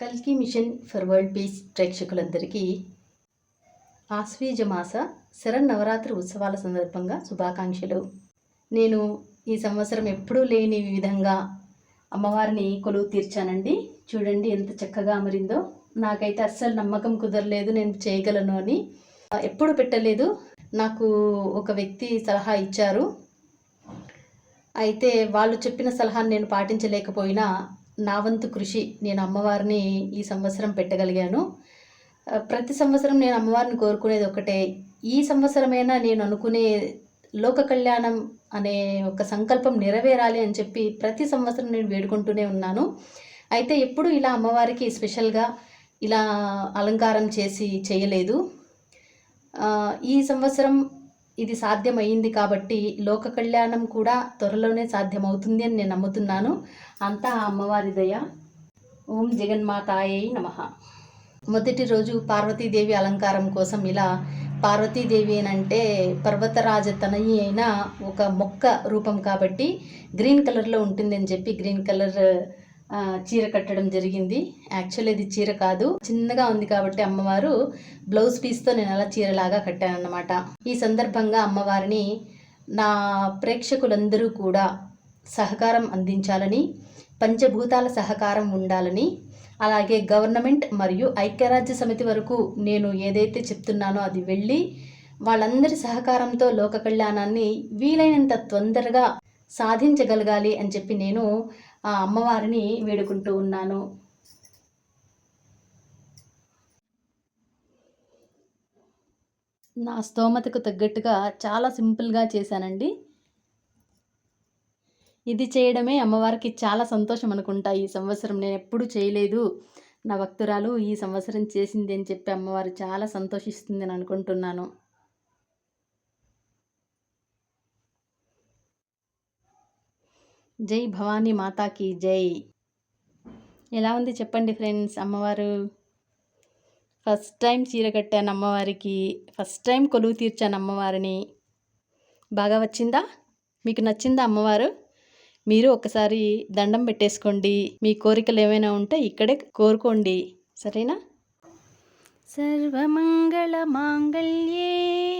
కల్కి mission for world peace ప్రేక్షకులందరికీ ఆశ్వీజ మాస శరన్నవరాత్రి ఉత్సవాల సందర్భంగా శుభాకాంక్షలు. నేను ఈ సంవత్సరం ఎప్పుడూ లేని విధంగా అమ్మవారిని కొలువు తీర్చానండి. చూడండి ఎంత చక్కగా అమరిందో. నాకైతే అస్సలు నమ్మకం కుదరలేదు నేను చేయగలను అని. ఎప్పుడు పెట్టలేదు నాకు ఒక వ్యక్తి సలహా ఇచ్చారు. అయితే వాళ్ళు చెప్పిన సలహాను నేను పాటించలేకపోయినా నా వంతు కృషి నేను అమ్మవారిని ఈ సంవత్సరం పెట్టగలిగాను. ప్రతి సంవత్సరం నేను అమ్మవారిని కోరుకునేది ఒకటే ఈ సంవత్సరమైనా నేను అనుకునే లోక కళ్యాణం అనే ఒక సంకల్పం నెరవేరాలి అని చెప్పి ప్రతి సంవత్సరం నేను వేడుకుంటూనే ఉన్నాను. అయితే ఎప్పుడు ఇలా అమ్మవారికి స్పెషల్గా ఇలా అలంకారం చేసి చేయలేదు. ఈ సంవత్సరం ఇది సాధ్యమైంది కాబట్టి లోక కళ్యాణం కూడా త్వరలోనే సాధ్యమవుతుంది అని నేను నమ్ముతున్నాను. అంతా ఆ అమ్మవారి దయ. ఓం జగన్మాతాయే నమః. మొదటి రోజు పార్వతీదేవి అలంకారం కోసం ఇలా పార్వతీదేవి అని అంటే పర్వతరాజ తనయి అయిన ఒక మొక్క రూపం కాబట్టి గ్రీన్ కలర్లో ఉంటుందని చెప్పి గ్రీన్ కలర్ చీర కట్టడం జరిగింది. యాక్చువల్లీ ఇది చీర కాదు. చిన్నగా ఉంది కాబట్టి అమ్మవారు బ్లౌజ్ పీస్తో నేను అలా చీరలాగా కట్టానన్నమాట. ఈ సందర్భంగా అమ్మవారిని నా ప్రేక్షకులందరూ కూడా సహకారం అందించాలని పంచభూతాల సహకారం ఉండాలని అలాగే గవర్నమెంట్ మరియు ఐక్యరాజ్య సమితి వరకు నేను ఏదైతే చెప్తున్నానో అది వెళ్ళి వాళ్ళందరి సహకారంతో లోక కళ్యాణాన్ని వీలైనంత తొందరగా సాధించగలగాలి అని చెప్పి నేను ఆ అమ్మవారిని వేడుకుంటూ ఉన్నాను. నా స్తోమతకు తగ్గట్టుగా చాలా సింపుల్గా చేశానండి. ఇది చేయడమే అమ్మవారికి చాలా సంతోషం అనుకుంటా. ఈ సంవత్సరం నేను ఎప్పుడూ చేయలేదు. నా భక్తురాలు ఈ సంవత్సరం చేసింది అని చెప్పి అమ్మవారు చాలా సంతోషిస్తుంది అని అనుకుంటున్నాను. జై భవానీ మాతాకి జై. ఎలా ఉంది చెప్పండి ఫ్రెండ్స్ అమ్మవారు? ఫస్ట్ టైం చీర కట్టాను అమ్మవారికి ఫస్ట్ టైం కొలువు తీర్చాను అమ్మవారిని. బాగా వచ్చిందా? మీకు నచ్చిందా అమ్మవారు? మీరు ఒకసారి దండం పెట్టేసుకోండి. మీ కోరికలు ఏమైనా ఉంటే ఇక్కడే కోరుకోండి. సరేనా? సర్వమంగళ మాంగళ్యే.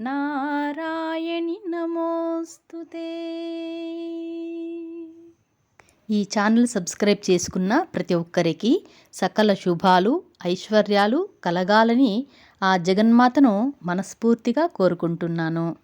నారాయణి నమోస్తుతే. ఈ ఛానల్ సబ్స్క్రైబ్ చేసుకున్న ప్రతి ఒక్కరికి సకల శుభాలు ఐశ్వర్యాలు కలగాలని ఆ జగన్మాతను మనస్ఫూర్తిగా కోరుకుంటున్నాను.